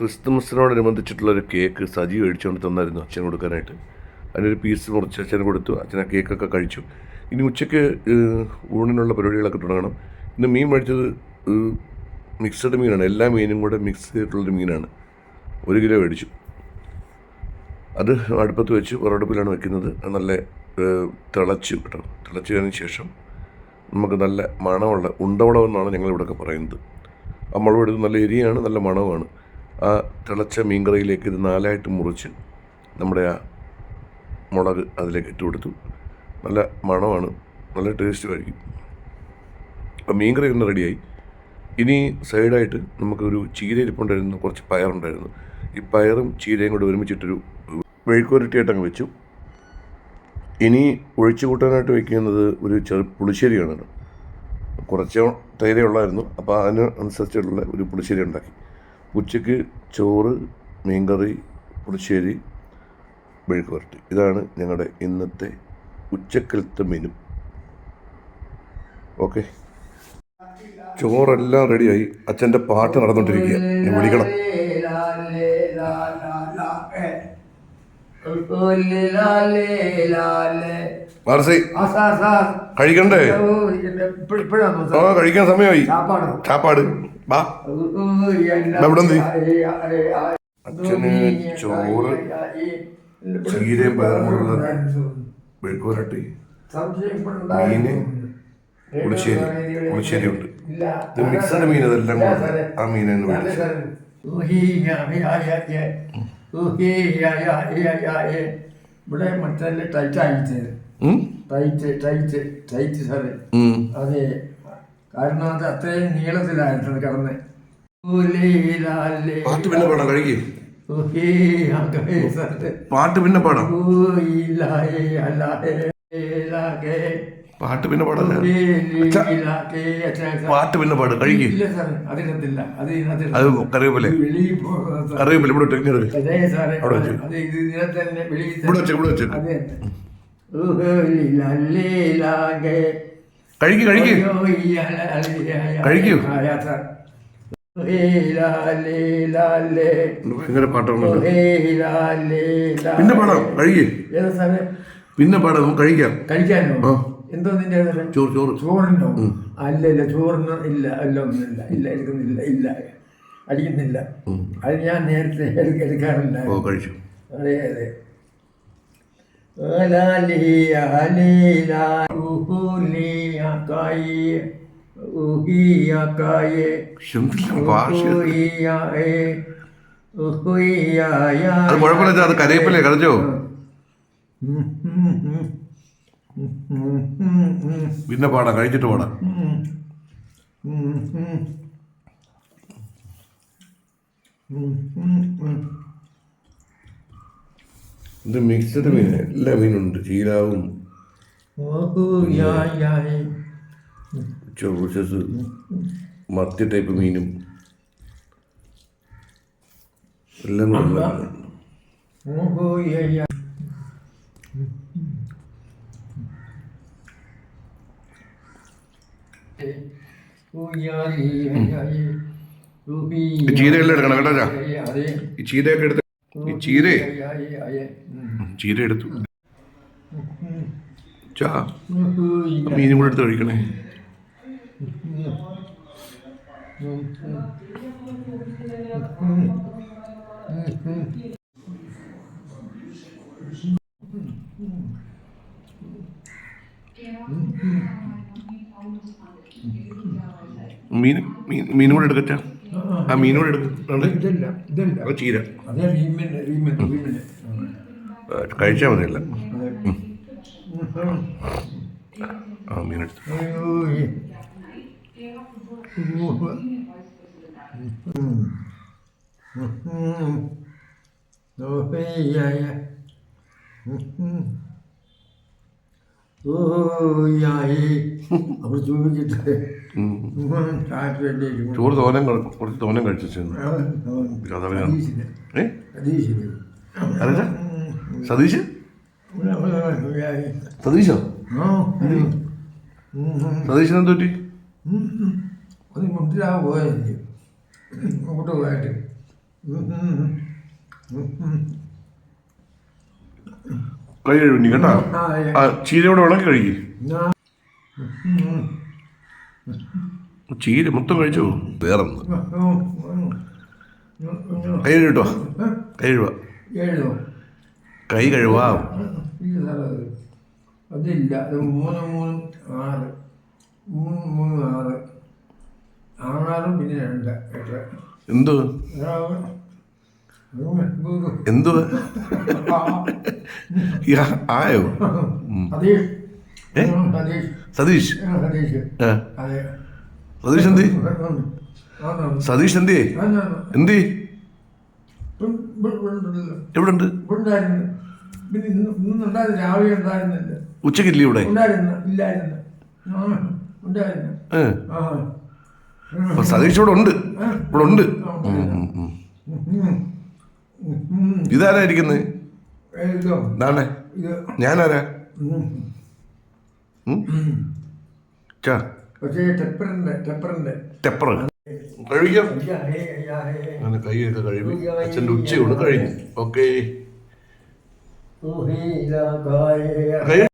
ക്രിസ്തുമസിനോടനുബന്ധിച്ചിട്ടുള്ളൊരു cake Saji മേടിച്ചുകൊണ്ട് തന്നായിരുന്നു അച്ഛന് കൊടുക്കാനായിട്ട്. അതിനൊരു പീസ് മുറിച്ച് അച്ഛന് കൊടുത്തു. അച്ഛൻ ആ കേക്കൊക്കെ കഴിച്ചു. ഇനി ഉച്ചയ്ക്ക് ഊണിനുള്ള പരിപാടികളൊക്കെ തുടങ്ങണം. ഇന്ന് മീൻ മേടിച്ചത് മിക്സഡ് മീനാണ്. എല്ലാ മീനും കൂടെ മിക്സ് ചെയ്തിട്ടുള്ളൊരു മീനാണ്. ഒരു കിലോ മേടിച്ചു. അത് അടുപ്പത്ത് വെച്ച് വറടുപ്പിലാണ് വെക്കുന്നത്. നല്ല തിളച്ചു കേട്ടോ. തിളച്ചതിന് ശേഷം നമുക്ക് നല്ല മണമുള്ള ഉണ്ടവളം എന്നാണ് ഞങ്ങൾ ഇവിടെയൊക്കെ പറയുന്നത്. ആ മുളവെടുത്ത് നല്ല എരിയാണ് നല്ല മണവുമാണ്. ആ തിളച്ച മീൻകറിയിലേക്ക് ഇത് നാലായിട്ട് മുറിച്ച് നമ്മുടെ ആ മുളക് അതിലേക്ക് ഇട്ട് കൊടുത്തു. നല്ല മണമാണ്. നല്ല ടേസ്റ്റ് കഴിക്കും അപ്പം മീൻകറി ഒന്ന് റെഡിയായി ഇനി സൈഡായിട്ട് നമുക്കൊരു ചീര ഇരിപ്പുണ്ടായിരുന്നു കുറച്ച് പയറുണ്ടായിരുന്നു. ഈ പയറും ചീരയും കൂടെ ഒരുമിച്ചിട്ടൊരു മെഴുക്കുവരട്ടിയായിട്ട് അങ്ങ് വെച്ചു. ഇനി ഒഴിച്ചു കൂട്ടാനായിട്ട് വയ്ക്കുന്നത് ഒരു ചെറു പുളിശ്ശേരിയാണ്. കുറച്ച് തൈരേ ഉള്ളായിരുന്നു. അപ്പോൾ അതിന് അനുസരിച്ചുള്ള ഒരു പുളിശ്ശേരി ഉണ്ടാക്കി. ഉച്ചയ്ക്ക് ചോറ് മീൻകറി പുളിശ്ശേരി മെഴുക്ക് വരട്ടി ഇതാണ് ഞങ്ങളുടെ ഇന്നത്തെ ഉച്ചക്കലത്തെ മെനു. ഓക്കെ. ചോറെല്ലാം റെഡിയായി. അച്ഛന്റെ പാട്ട് നടന്നുകൊണ്ടിരിക്കുക ഞാൻ വിളിക്കണം. മാർസി കഴിക്കണ്ടേ? ആ കഴിക്കാൻ സമയമായി. ചാപ്പാട്? വാ. എന്ത്? അച്ഛന് ചോറ് ചീരയും പയറുമുള്ള മീന് പുളിശ്ശേരി. പുളിശ്ശേരി ഉണ്ട്. ഇത് മിക്സഡ് മീൻ കൂടെ ആ ഇവിടെ മറ്റേ ടൈറ്റ് ആയിട്ട്? ടൈറ്റ് ടൈറ്റ് ടൈറ്റ് സാറേ. അതെ. കാരണം അത് അത്രയും നീളത്തിലായിട്ടാണ് കിടന്ന്. പാട്ട് പിന്നെ പാടാം കഴിക്കേ. പാട്ട് പിന്നെ പാടാം. പാട്ട് പിന്നെ പാടാം. പാട്ട് പിന്നെ പാട് കഴിക്കും. അത് കറിവേപ്പിലെ. കറിവേപ്പില. ഇവിടെ ടെക്നിക്ക് അതെ സാറേ അവിടെ വെച്ച്. അത് ഇത് ഇതിനകത്ത് തന്നെ വെളിയിൽ ഇവിടെ വെച്ച് ഇവിടെ വെച്ച് അതെ ഊഹലിലല്ലേലാകെ കഴിക്ക് കഴിക്ക്. കഴിക്കൂ. ഭയങ്കര പാട്ടാണല്ലോ. പിന്നെ പാടാം കഴിക്ക്. പിന്നെ പാടാം നമുക്ക് കഴിക്കാം. കഴിക്കാനോ. എന്തോ നിന്റെ? ചോറ് ചോറ്. ചോറിനോ? അല്ല ഇല്ല ചോറിന് ഇല്ല അല്ല ഒന്നുമില്ല. ഇല്ല എടുക്കുന്നില്ല ഇല്ല. അടിക്കുന്നില്ല. അത് ഞാൻ നേരത്തെ എടുക്ക- എടുക്കാറില്ല. ഓ കഴിച്ചു. അതെ അതെ. എന്തെല്ലാം ഭാഷ ഊഹിയായേ ഊഹിയായ അത് കുഴപ്പമില്ല അത് കറിവേപ്പിലേ കറിച്ചോ പിന്നെ പാടാം കഴിച്ചിട്ട് പാടാം ഇത് മിക്സഡ് മീൻ. എല്ലാ മീനുണ്ട്. ഊഹിയായ ചോസസ് മത്തി ടൈപ്പ് മീനും. എല്ലാം ചീതയെല്ലാം എടുക്കണം കേട്ടോ ചീതയൊക്കെ ഈ എടുത്ത് ഈ ചീരേ? എടുത്തു. ചാ മീനും കൂടെ എടുത്ത് കഴിക്കണേ. മീൻ മീൻ മീനും കൂടെ എടുക്കച്ചാ ആ മീനോട് എടുക്കുന്നുണ്ട് ചീര. കഴിച്ചാൽ മതിയല്ല. ആ മീനെടുത്തു. ചോറ് തോനം കുറച്ച് തോനം കഴിച്ചു സതീശ്? സതീശോ? സതീശന് എന്ത് പറ്റി അത് മുട്ടിലാ പോയത് അങ്ങോട്ട് പോയിട്ട്. കൈ കഴുകി കേട്ടോ? ചീരയോടെ വിളക്കി കഴുകി. ചീര മൊത്തം കഴിച്ചു? വേറെ കൈ കഴുകട്ടോ കൈ കഴുകുക. കൈ സാറേ അതില്ല മൂന്ന് മൂന്ന് ആറ്. മൂന്ന് മൂന്ന് ആറ്. ആറാറും പിന്നെ രണ്ട്. എട്ട് എന്തോ. എന്തോ? ആയോ? സതീഷ്. ഏ? സതീഷ്. എന്തി? സതീഷ് എന്തി? എന്തി? എവിടുണ്ട്? എവിടെ ഉണ്ട് രാവിലെ ഉണ്ടായിരുന്നില്ല. ഉച്ചക്കില്ലേ ഇവിടെ? ഇല്ലായിരുന്നു. സതീഷ് ഇവിടെ ഉണ്ട്. ഇവിടെ ഉണ്ട്. ഉം, ഞാനാരാ? ടെപ്പർ കഴിക്കാം. അങ്ങനെ കൈയൊക്കെ കഴുകി അച്ഛന്റെ ഉച്ചയോട് കഴിഞ്ഞു. ഓക്കേ.